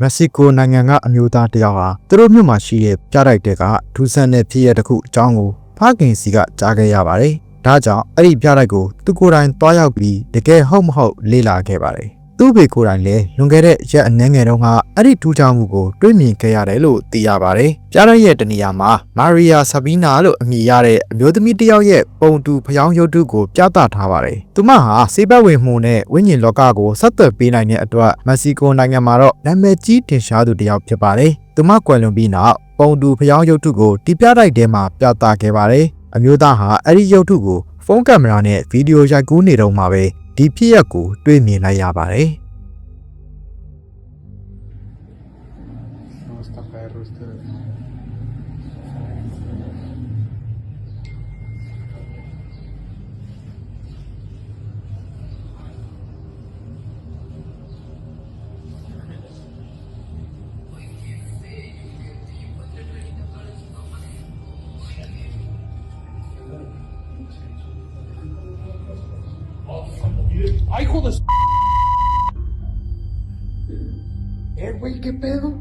မက္ဆီကိုနိုင်ငံကအမျိုးသားတစ်ယောက်ဟာသူတို့မြို့မှာရှိတဲ့ပြတိုက်တဲ့ကဒူဆန်တဲ့ဖြစ်ရတစ်ခုအကြောင်းကိုဖခင်စီကကြားခဲ့ရပါတယ်။ဒါကြောင့်အဲ့ဒီပြတိုက်ကိုသူကိုယ်တိုင်တွားရောက်ပြီးတကယ်ဟုတ်မဟုတ်လေ့လာခဲ့ပါတယ်။ သူ့ဘေကိုယ်တိုင်လည်းလွန်ခဲ့တဲ့ရက်အနည်းငယ်တုန်းကအဲ့ဒီထူးခြားမှုကိုတွေ့မြင်ခဲ့ရတယ်လို့သိရပါတယ်။ပြတိုက်ရဲ့တနေရာမှာမာရီယာဆာဘီနာလို့အမည်ရတဲ့အမျိုးသမီးတစ်ယောက်ရဲ့ပုံတူဖျောင်းရုပ်တုကိုပြသထားပါတယ်။သူမဟာစေဘက်ဝင်မှုနဲ့ဝိညာဉ်လောကကိုဆက်သွယ်ပေးနိုင်တဲ့အတွက်မက္ဆီကိုနိုင်ငံမှာတော့နာမည်ကြီးထင်ရှားသူတစ်ယောက်ဖြစ်ပါတယ်။သူမကွယ်လွန်ပြီးနောက်ပုံတူဖျောင်းရုပ်တုကိုဒီပြတိုက်ထဲမှာပြသခဲ့ပါတယ်။အမျိုးသားဟာအဲ့ဒီရုပ်တုကိုဖုန်းကင်မရာနဲ့ဗီဒီယိုရိုက်ကူးနေတော့မှပဲ ဒီဖြစ်ရပ်ကို တွေ့မြင်လိုက်ရပါတယ်။ hijo de su... Eh, güey, ¿qué pedo?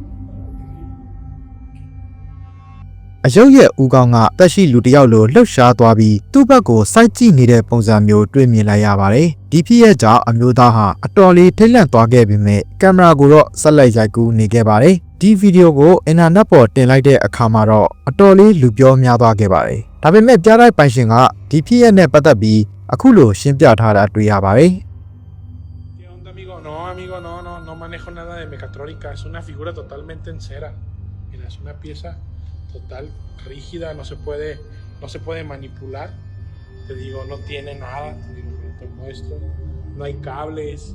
အယုတ်ရဲ့ဦးကောင်းကတက်ရှိလူတစ်ယောက်လိုလှုပ်ရှားသွားပြီးသူ့ဘက်ကိုစိုက်ကြည့်နေတဲ့ပုံစံမျိုးတွေ့မြင်လိုက်ရပါတယ်။ဒီဖြစ်ရဲ့ကြောင့်အမျိုးသားဟာအတော်လေးထိတ်လန့်သွားခဲ့ပေမဲ့ကင်မရာကိုတော့ဆက်လက်ရိုက်ကူးနေခဲ့ပါတယ်။ဒီဗီဒီယိုကိုအင်တာနက်ပေါ်တင်လိုက်တဲ့အခါမှာတော့အတော်လေးလူပြောများသွားခဲ့ပါတယ်။ဒါပေမဲ့ပြတိုက်ပိုင်ရှင်ကဒီဖြစ်ရဲ့နဲ့ပတ်သက်ပြီးအခုလိုရှင်းပြထားတာတွေ့ရပါတယ်။ manejo nada de mecatrónica. Es una figura totalmente en cera. Mira, es una pieza total rígida, no se puede, no se puede manipular. Te digo, no tiene nada. Te digo, mira, te muestro. No hay cables,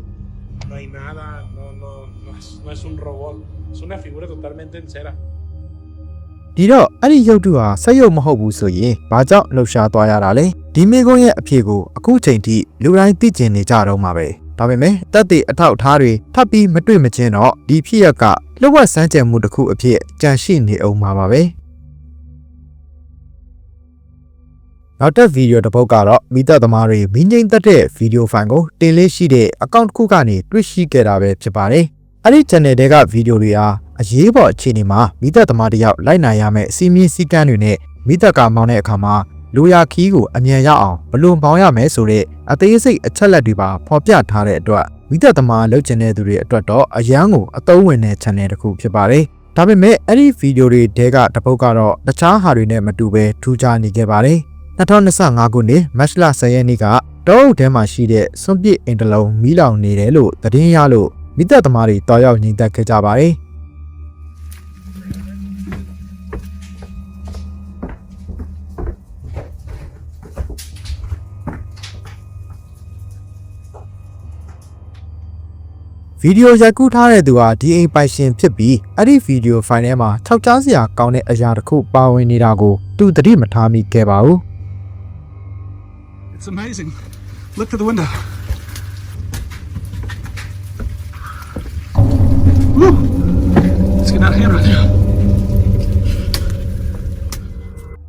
no hay nada, no, no, no es, no es un robot. Es una figura totalmente en cera. ဒီတော့အဲ့ဒီရုပ်တုဟာဆက်ရုပ်မဟုတ်ဘူးဆိုရင်ဘာကြောင့်လှုပ်ရှားသွားရတာလဲဒီမေကွန်းရဲ့အဖြေကိုအခုချိန်ထိလူတိုင်းသိကျင်နေကြတော့မှာပဲ ဒါပေမဲ့တက်တဲ့အထောက်အထားတွေထပ်ပြီးမတွေ့မချင်းတော့ဒီဖြစ်ရက်ကလှုပ်ဝက်စမ်းကြံမှုတစ်ခုအဖြစ်ကြန့်ရှိနေအောင်မှာပါပဲနောက်တဲ့ဗီဒီယိုတစ်ပုဒ်ကတော့မိသက်သမားတွေမင်းငိမ့်သက်တဲ့ဗီဒီယိုဖိုင်ကိုတင်လေးရှိတဲ့အကောင့်တစ်ခုကနေတွေ့ရှိခဲ့တာပဲဖြစ်ပါတယ်အဲ့ဒီ channel တွေကဗီဒီယိုတွေဟာအရေးပေါ်အခြေအနေမှာမိသက်သမားတစ်ယောက်လိုက်နိုင်ရမယ့်စီမင်းစည်းကမ်းတွေနဲ့မိသက်ကမောင်းတဲ့အခါမှာ လူရခီးကိုအမြန်ရောက်အောင်ဘလို့ပေါင်းရမယ်ဆိုတဲ့အသေးစိတ်အချက်လက်တွေပါဖော်ပြထားတဲ့အတွက်မိသက်သမားလုပ်ချင်တဲ့သူတွေအတွက်တော့အရန်ကိုအသုံးဝင်တဲ့ channel တစ်ခုဖြစ်ပါတယ်။ဒါပေမဲ့အဲ့ဒီဗီဒီယိုတွေတဲကတစ်ပုတ်ကတော့တခြားဟာတွေနဲ့မတူဘဲထူးခြားနေခဲ့ပါတယ်။2025ခုနှစ်မတ်လ10ရက်နေ့ကတောအုပ်ထဲမှာရှိတဲ့စွန့်ပစ်အိမ်တစ်လုံးမီးလောင်နေတယ်လို့သတင်းရလို့မိသက်သမားတွေတောက်ရောက်ညီသက်ခဲ့ကြပါတယ်။။ ဗီဒီယိုရိုက်ကူးထားတဲ့သူဟာဒီအိမ်ပိုင်ရှင်ဖြစ်ပြီးအဲ့ဒီဗီဒီယိုဖိုင်ထဲမှာခြောက်ကြားစရာကောင်းတဲ့အရာတစ်ခုပါဝင်နေတာကိုသူသတိမထားမိခဲ့ပါဘူး It's amazing. Look through the window. Woo! Let's get out of here right now.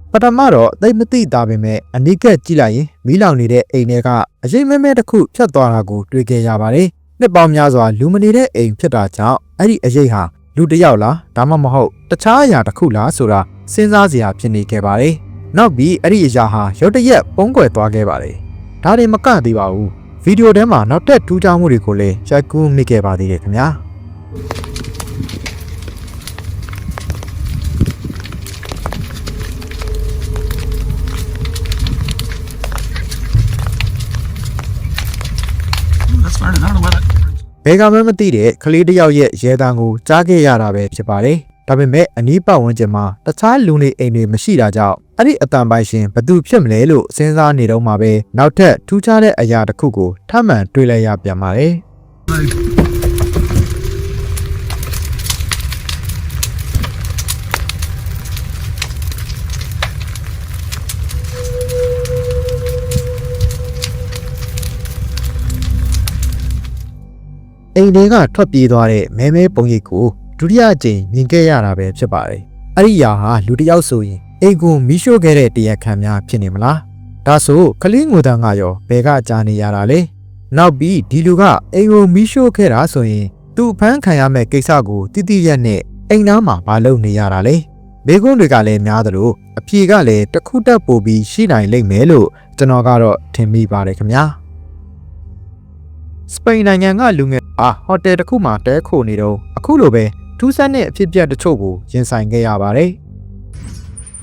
။ပထမတော့သိပ်မသိတာပေမဲ့အနိကက်ကြည့်လိုက်ရင်မီးလောင်နေတဲ့အိမ်ထဲကအရေးမဲမဲတစ်ခုဖြတ်သွားတာကိုတွေ့ခဲ့ရပါတယ်။ နှစ်ပေါင်းများစွာလူမနေတဲ့အိမ်ဖြစ်တာကြောင့်အဲ့ဒီအရေးဟာလူတစ်ယောက်လားဒါမှမဟုတ်တခြားအရာတစ်ခုလားဆိုတာစဉ်းစားစရာဖြစ်နေခဲ့ပါတယ်။နောက်ပြီးအဲ့ဒီအရာဟာရုတ်တရက်ပုံကွယ်သွားခဲ့ပါတယ်။ဒါတွေမကသေးပါဘူး။ဗီဒီယိုထဲမှာနောက်ထပ်ထူးခြားမှုတွေကိုလည်းရိုက်ကူးမိခဲ့ပါသေးတယ်ခင်ဗျာ။ ဘယ်ကမှမသိတဲ့ကလေးတစ်ယောက်ရဲ့ရဲတံကိုကြားခဲ့ရတာပဲဖြစ်ပါတယ်။ဒါပေမဲ့အနီးပတ်ဝန်းကျင်မှာတခြားလူနေအိမ်တွေမရှိတာကြောင့်အဲ့ဒီအတန်ပိုင်ရှင်ဘသူဖြစ်မလဲလို့စဉ်းစားနေတော့မှပဲနောက်ထပ်ထူးခြားတဲ့အရာတစ်ခုကိုထပ်မံတွေ့လိုက်ရပြန်ပါတယ် အိမ်တွေကထွက်ပြေးသွားတဲ့မဲမဲပုံရိပ်ကိုဒုတိယအကြိမ်မြင်ခဲ့ရတာပဲဖြစ်ပါတယ်။အဲ့ဒီຢာဟာလူတစ်ယောက်ဆိုရင်အိမ်ကိုမီးရှို့ခဲ့တဲ့တရားခံများဖြစ်နေမလား။ဒါဆိုကလေးငိုတန်းကရောဘယ်ကကြားနေရတာလဲ။နောက်ပြီးဒီလူကအိမ်ကိုမီးရှို့ခဲ့တာဆိုရင်သူဖမ်းခံရမဲ့ကိစ္စကိုတိတိရက်နဲ့အိမ်သားမှာမလုပ်နေရတာလေမိကွန်းတွေကလည်းများသလိုအဖြေကလည်းတစ်ခုတက်ပို့ပြီးရှိနိုင်လိမ့်မယ်လို့ကျွန်တော်ကတော့ထင်မိပါတယ်ခင်ဗျာ စပိန်နိုင်ငံကလူငယ်အားဟိုတယ်တစ်ခုမှာတဲခိုနေတော့အခုလိုပဲထူးဆန်းတဲ့အဖြစ်အပျက်တချို့ကိုရင်ဆိုင်ခဲ့ရပါတယ်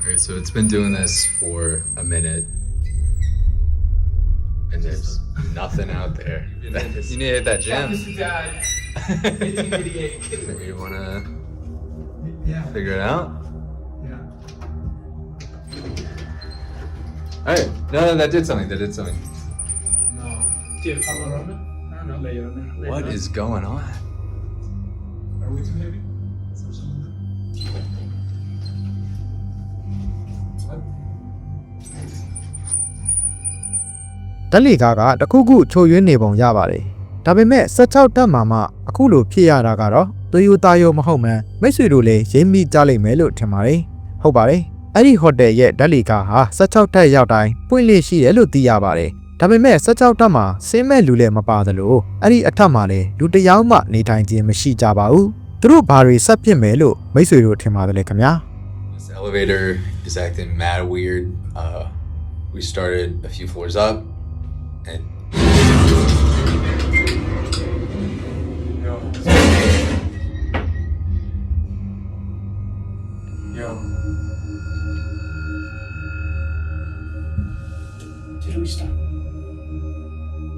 Okay, so it's been doing this for a minute. And there's nothing out there. You need to hit that gym. Maybe you wanna figure it out? Hey, no, no, that did something. That did something. ¿Tienes algo Enorme? No, no, le lloré. What is going on? Are we too heavy? ဓာတ်လေကားကတခုခုချိုယွင်းနေပုံရပါတယ်။ဒါပေမဲ့16တက်မှာမှအခုလိုဖြစ်ရတာကတော့သွေးရိုးသားရိုးမဟုတ်မှန်မိတ်ဆွေတို့လည်းရင်းမိကြလိမ့်မယ်လို့ထင်ပါတယ်။ဟုတ်ပါတယ်။အဲ့ဒီဟိုတယ်ရဲ့ဓာတ်လေကားဟာ16တက်ရောက်တိုင်းပွင့်လင့်ရှိတယ်လို့သိရပါတယ်။ ဒါပေမဲ့16တက်မှာဆင်းမဲ့လူလည်းမပါသလိုအဲ့ဒီအထက်မှာလည်းလူတစ်ယောက်မှနေထိုင်ခြင်းမရှိကြပါဘူး။သူတို့ဘာတွေဆက်ဖြစ်မယ်လို့မိတ်ဆွေတို့ထင်ပါတယ်ခင်ဗျာ။ This elevator is acting mad weird. Uh, we started a few floors up, and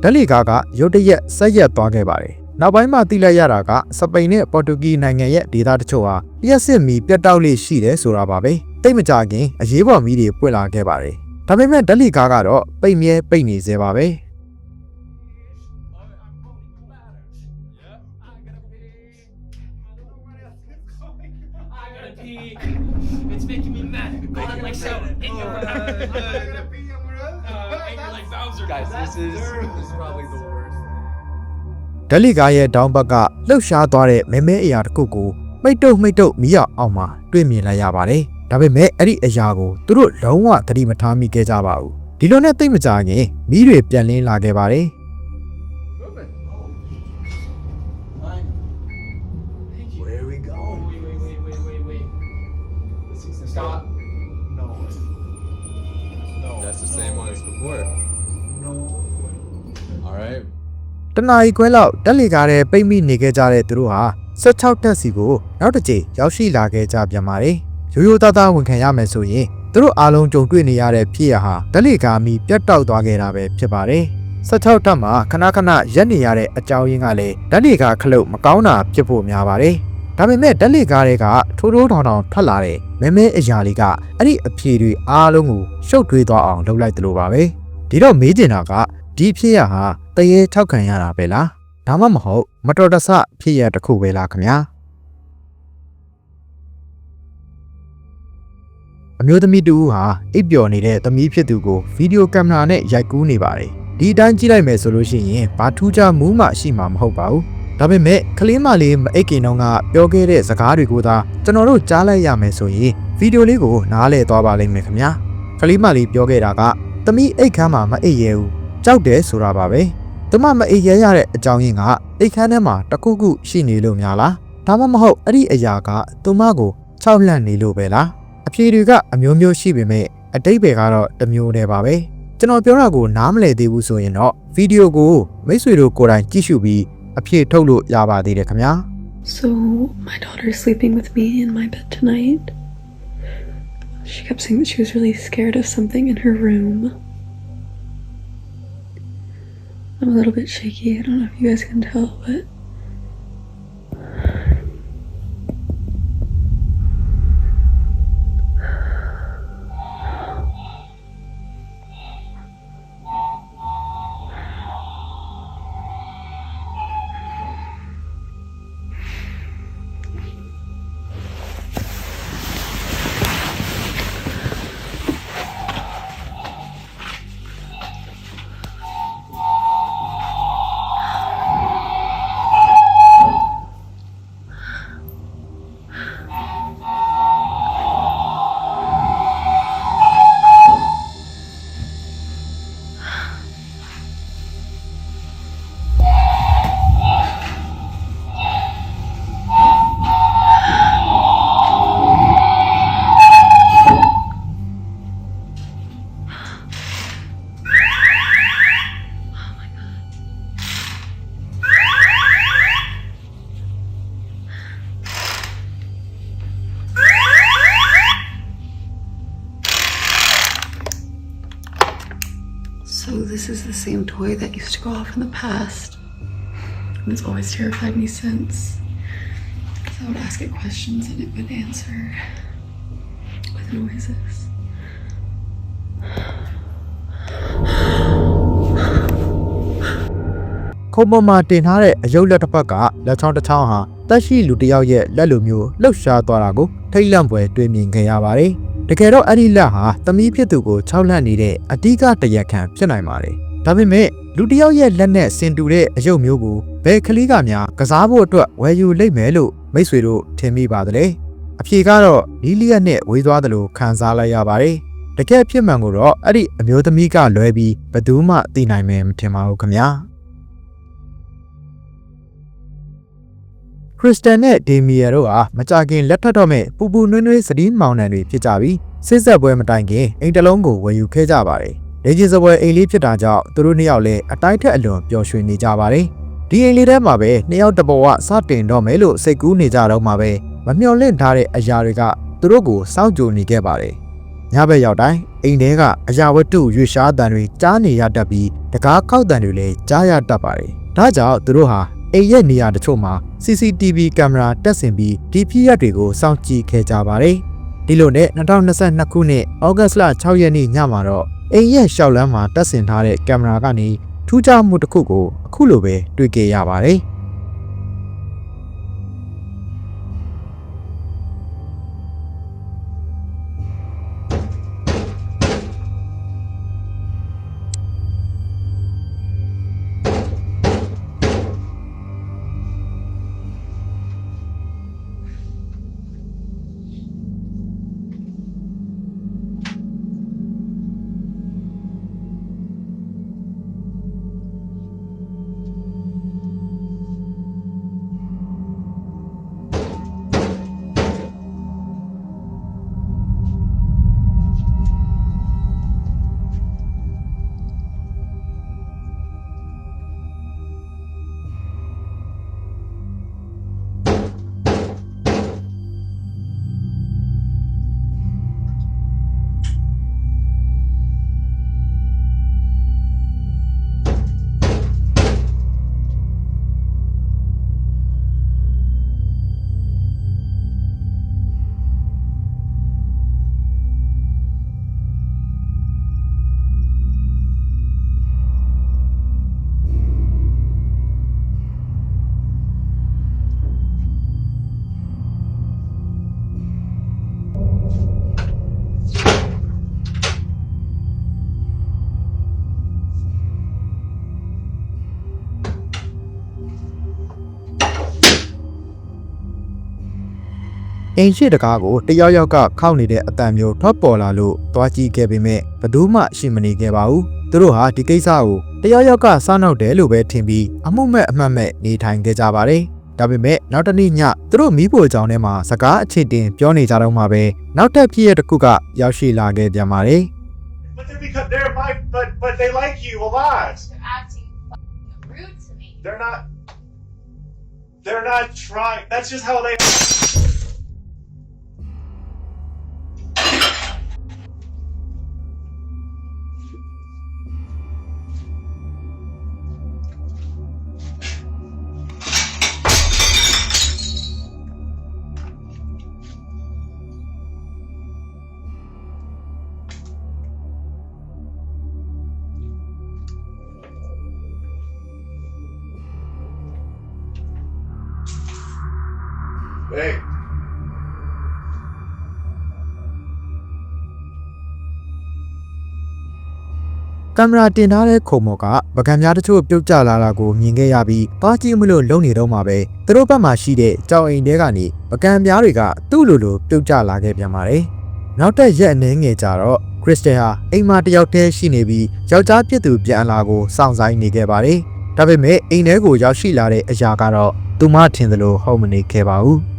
ဓာတ်လီကားကရုတ်တရက်ဆက်ရက်သွားခဲ့ပါတယ်။နောက်ပိုင်းမှာသိလိုက်ရတာကစပိန်နဲ့ပေါ်တူဂီနိုင်ငံရဲ့ဒေသတချို့ဟာလျှက်စစ်မီပြတ်တောက်လေးရှိတယ်ဆိုတာပါပဲ။တိတ်မကြခင်အရေးပေါ်မီးတွေပွင့်လာခဲ့ပါတယ်။ဒါပေမဲ့ဓာတ်လီကားကတော့ပိတ်မြဲပိတ်နေသေးပါပဲ guys, this is this is probably the worst. ။ဓာတ်လီကားရဲ့ဒေါင်းဘက်ကလှုပ်ရှားသွားတဲ့မဲမဲအရာတစ်ခုကိုမိတ်တုတ်မိတ်တုတ်မီးရအောင်မှာတွေ့မြင်လိုက်ရပါတယ်။ဒါပေမဲ့အဲ့ဒီအရာကိုသူတို့လုံးဝသတိမထားမိခဲ့ကြပါဘူး။ဒီလိုနဲ့တိတ်မကြခင်မီးတွေပြန်လင်းလာခဲ့ပါတယ်။ Where are we going? Wait, wait, wait, wait, wait, wait. Stop. No. No. That's the same one as before. တနာရီခွဲလောက်တက်လီကားတဲ့ပိတ်မိနေခဲ့ကြတဲ့သူတို့ဟာ16တက်စီကိုနောက်တစ်ကြိမ်ရောက်ရှိလာခဲ့ကြပြန်ပါတယ်။ရိုးရိုးသားသားဝန်ခံရမယ်ဆိုရင်သူတို့အားလုံးကြုံတွေ့နေရတဲ့ဖြစ်ရဟာတက်လီကားမီပြတ်တောက်သွားခဲ့တာပဲဖြစ်ပါတယ်။16တက်မှာခဏခဏရက်နေရတဲ့အကြောင်းရင်းကလည်းတက်လီကားခလုတ်မကောင်းတာဖြစ်ဖို့များပါတယ်။ဒါပေမဲ့တက်လီကားတွေကထိုးထိုးထောင်ထောင်ထွက်လာတဲ့မဲမဲအရာလေးကအဲ့ဒီအဖြေတွေအားလုံးကိုရှုပ်ထွေးသွားအောင်လုပ်လိုက်တယ်လို့ပါပဲ။ဒီတော့မေးချင်တာကဒီဖြစ်ရဟာ တရေထောက်ခံရတာပဲလားဒါမှမဟုတ်မတော်တဆဖြစ်ရတစ်ခုပဲလားခင်ဗျာအမျိုးသမီးတူဟာအိပ်ပျော်နေတဲ့သမီးဖြစ်သူကိုဗီဒီယိုကင်မရာနဲ့ရိုက်ကူးနေပါတယ်ဒီအတိုင်းကြည့်လိုက်မယ်ဆိုလို့ရှိရင်ဘာထူးခြားမှုမှရှိမှာမဟုတ်ပါဘူးဒါပေမဲ့ကလေးမလေးမအိတ်ကင်တော့ကပြောခဲ့တဲ့စကားတွေကိုသာကျွန်တော်တို့ကြားလိုက်ရမယ်ဆိုရင်ဗီဒီယိုလေးကိုနားလည်သွားပါလိမ့်မယ်ခင်ဗျာကလေးမလေးပြောခဲ့တာကသမီးအိတ်ခမ်းမှာမအိတ်ရဲဘူးကြောက်တယ်ဆိုတာပါပဲ။ သူမမအေးရဲရတဲ့အကြောင်းရင်းကအိတ်ခမ်းထဲမှာတခုခုရှိနေလို့များလား။ဒါမှမဟုတ်အဲ့ဒီအရာကသူမကိုခြောက်လှန့်နေလို့ပဲလား။အဖြေတွေကအမျိုးမျိုးရှိပေမဲ့အတိတ်ပဲကတော့တစ်မျိုးတည်းပါပဲ။ကျွန်တော်ပြောတာကိုနားမလည်သေးဘူးဆိုရင်တော့ဗီဒီယိုကိုမိတ်ဆွေတို့ကိုယ်တိုင်ကြည့်ရှုပြီးအဖြေထုတ်လို့ရပါသေးတယ်ခင်ဗျာ။ So, my daughter's sleeping with me in my bed tonight. She kept saying that she was really scared of something in her room. I'm a little bit shaky. I don't know if you guys can tell, but the same toy that used to go off in the past. And it's always terrified me since. 'Cause I would ask it questions and it would answer with noises. ခုံပေါ်မှာတင်ထားတဲ့အယုတ်လက်တစ်ဖက်ကလက်ချောင်းတစ်ချောင်းဟာတက်ရှိလူတစ်ယောက်ရဲ့လက်လိုမျိုးလှုပ်ရှားသွားတာကိုထိတ်လန့်ပွဲတွေ့မြင်ခဲ့ရပါတယ်။တကယ်တော့အဲ့ဒီလက်ဟာသမီးဖြစ်သူကိုခြောက်လန့်နေတဲ့အဓိကတရက်ခံဖြစ်နိုင်ပါတယ်။ ဒါပေမဲ့လူတစ်ယောက်ရဲ့လက်နဲ့ဆင်တူတဲ့အယုတ်မျိုးကိုဘယ်ကလေးကများကစားဖို့အတွက်ဝယ်ယူလိမ့်မယ်လို့မိတ်ဆွေတို့ထင်မိပါသလဲ။အဖြေကတော့လီလီယက်နဲ့ဝေးသွားတယ်လို့ခံစားလိုက်ရပါတယ်။တကယ်ဖြစ်မှန်ကိုတော့အဲ့ဒီအမျိုးသမီးကလွဲပြီးဘယ်သူမှသိနိုင်မယ်မထင်ပါဘူးခင်ဗျာ။ခရစ္စတန်နဲ့ဒေမီယာတို့ဟာမကြခင်လက်ထပ်တော့မဲ့ပူပူနွေးနွေးစတီးမောင်နှံတွေဖြစ်ကြပြီးစစ်ဆက်ပွဲမတိုင်ခင်အိမ်တစ်လုံးကိုဝယ်ယူခဲ့ကြပါတယ်။ လေဂျင်စပွဲအိမ်လေးဖြစ်တာကြောင့်သူတို့နှစ်ယောက်လည်းအတိုင်းထက်အလွန်ပျော်ရွှင်နေကြပါတယ်။ဒီအိမ်လေးထဲမှာပဲနှစ်ယောက်တစ်ပေါ်ကစတင်တော့မယ်လို့စိတ်ကူးနေကြတော့မှပဲမမျှော်လင့်ထားတဲ့အရာတွေကသူတို့ကိုစောင့်ကြိုနေခဲ့ပါတယ်။ညဘက်ရောက်တိုင်းအိမ်ထဲကအရာဝတ္ထုရွေရှားတန်တွေကြားနေရတတ်ပြီးတကားခောက်တန်တွေလည်းကြားရတတ်ပါတယ်။ဒါကြောင့်သူတို့ဟာအိမ်ရဲ့နေရာတချို့မှာ CCTV ကင်မရာတက်ဆင်ပြီးဒီဖြစ်ရပ်တွေကိုစောင့်ကြည့်ခဲ့ကြပါတယ်။ဒီလိုနဲ့2022ခုနှစ်ဩဂတ်စ်လ6ရက်နေ့ညမှာတော့ အိမ်ရဲ့ရှောက်လန်းမှာတက်ဆင်ထားတဲ့ကင်မရာကနေထူးခြားမှုတစ်ခုကိုအခုလိုပဲတွေ့ခဲ့ရပါတယ်။ အိမ်ရှိတကားကိုတယောက်ယောက်ကခောက်နေတဲ့အတန်မျိုးထွက်ပေါ်လာလို့သွားကြည့်ခဲ့ပေမဲ့ဘယ်သူမှရှိမနေခဲ့ပါဘူးသူတို့ဟာဒီကိစ္စကိုတယောက်ယောက်ကစားနောက်တယ်လို့ပဲထင်ပြီးအမှုမဲ့အမှတ်မဲ့နေထိုင်ခဲ့ကြပါတယ်ဒါပေမဲ့နောက်တစ်နေ့ညသူတို့မိဖို့ကြောင်ထဲမှာစကားအခြေတင်ပြောနေကြတော့မှပဲနောက်ထပ်ဖြစ်ရတစ်ခုကရောက်ရှိလာခဲ့ပြန်ပါတယ် But they're because they're my but but they like you a lot. They're acting fucking rude to me. They're not they're not trying that's just how they ကင်မရာတင်ထားတဲ့ခုံမော်ကပကံများတချို့ပြုတ်ကျလာတာကိုမြင်ခဲ့ရပြီးပါကြည့်မလို့လုံနေတော့မှပဲသူတို့ဘက်မှာရှိတဲ့ကြောင်အိမ်ထဲကနေပကံများတွေကသူ့လိုလိုပြုတ်ကျလာခဲ့ပြန်ပါတယ်။နောက်တက်ရက်အနေငယ်ကြတော့ခရစ်စတယ်ဟာအိမ်မှာတယောက်တည်းရှိနေပြီးယောက်ျားဖြစ်သူပြန်လာကိုစောင့်ဆိုင်နေခဲ့ပါတယ်။ဒါပေမဲ့အိမ်ထဲကိုရောက်ရှိလာတဲ့အရာကတော့သူမထင်သလိုဟုတ်မနေခဲ့ပါဘူး။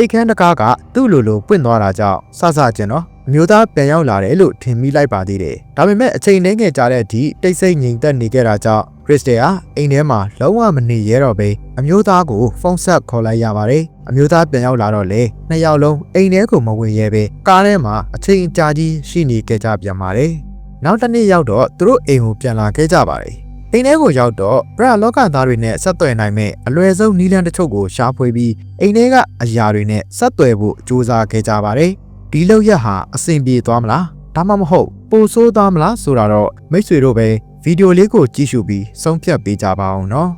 အိတ်ခမ်းတကားကသူ့လိုလိုပွင့်သွားတာကြောင့်စစချင်းတော့အမျိုးသားပြန်ရောက်လာတယ်လို့ထင်မိလိုက်ပါသေးတယ်ဒါပေမဲ့အချိန်နှင်းငယ်ကြာတဲ့အထိတိတ်ဆိတ်ငြိမ်သက်နေခဲ့တာကြောင့်ခရစ်စတယ်ဟာအိမ်ထဲမှာလုံးဝမနေရဲတော့ပဲအမျိုးသားကိုဖုန်းဆက်ခေါ်လိုက်ရပါတယ်အမျိုးသားပြန်ရောက်လာတော့လေနှစ်ယောက်လုံးအိမ်ထဲကိုမဝင်ရဲပဲကားထဲမှာအချိန်အကြာကြီးရှိနေကြကြပြန်ပါတယ်နောက်တစ်နေ့ရောက်တော့သူတို့အိမ်ကိုပြန်လာခဲ့ကြပါတယ် အိမ်ထဲကိုရောက်တော့ဘရလောကသားတွေနဲ့ဆက်သွယ်နိုင်မဲ့အလွယ်ဆုံးနီးလန်းတစ်ချို့ကိုရှာဖွေပြီးအိမ်ထဲကအရာတွေနဲ့ဆက်သွယ်ဖို့ကြိုးစားခဲ့ကြပါတယ်ဒီလောက်ရက်ဟာအဆင်ပြေသွားမလားဒါမှမဟုတ်ပိုဆိုးသွားမလားဆိုတာတော့မိတ်ဆွေတို့ပဲဗီဒီယိုလေးကိုကြည့်ရှုပြီးဆုံးဖြတ်ပေးကြပါအောင်နော်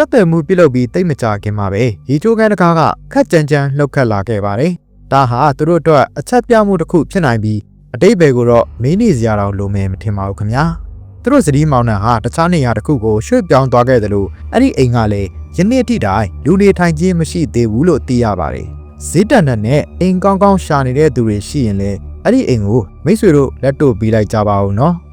ဆက်သွယ်မှုပြုလုပ်ပြီးတိတ်မကြခင်မှာပဲရီချိုးကန်တကားကခက်ကြမ်းကြမ်းလှုပ်ခတ်လာခဲ့ပါတယ်။ဒါဟာသူတို့အတွက်အချက်ပြမှုတစ်ခုဖြစ်နိုင်ပြီးအတိတ်ဘယ်ကိုတော့မင်းနေစရာတော့လိုမယ်မထင်ပါဘူးခင်ဗျာ။သူတို့စတီးမောင်နှံဟာတခြားနေရာတစ်ခုကိုရွှေ့ပြောင်းသွားခဲ့တယ်လို့အဲ့ဒီအိမ်ကလည်းယနေ့အထိတိုင်လူနေထိုင်ခြင်းမရှိသေးဘူးလို့သိရပါတယ်။ဈေးတန်တဲ့နဲ့အိမ်ကောင်းကောင်းရှာနေတဲ့သူတွေရှိရင်လည်းအဲ့ဒီအိမ်ကိုမိတ်ဆွေတို့လက်တို့ပေးလိုက်ကြပါဦးနော်။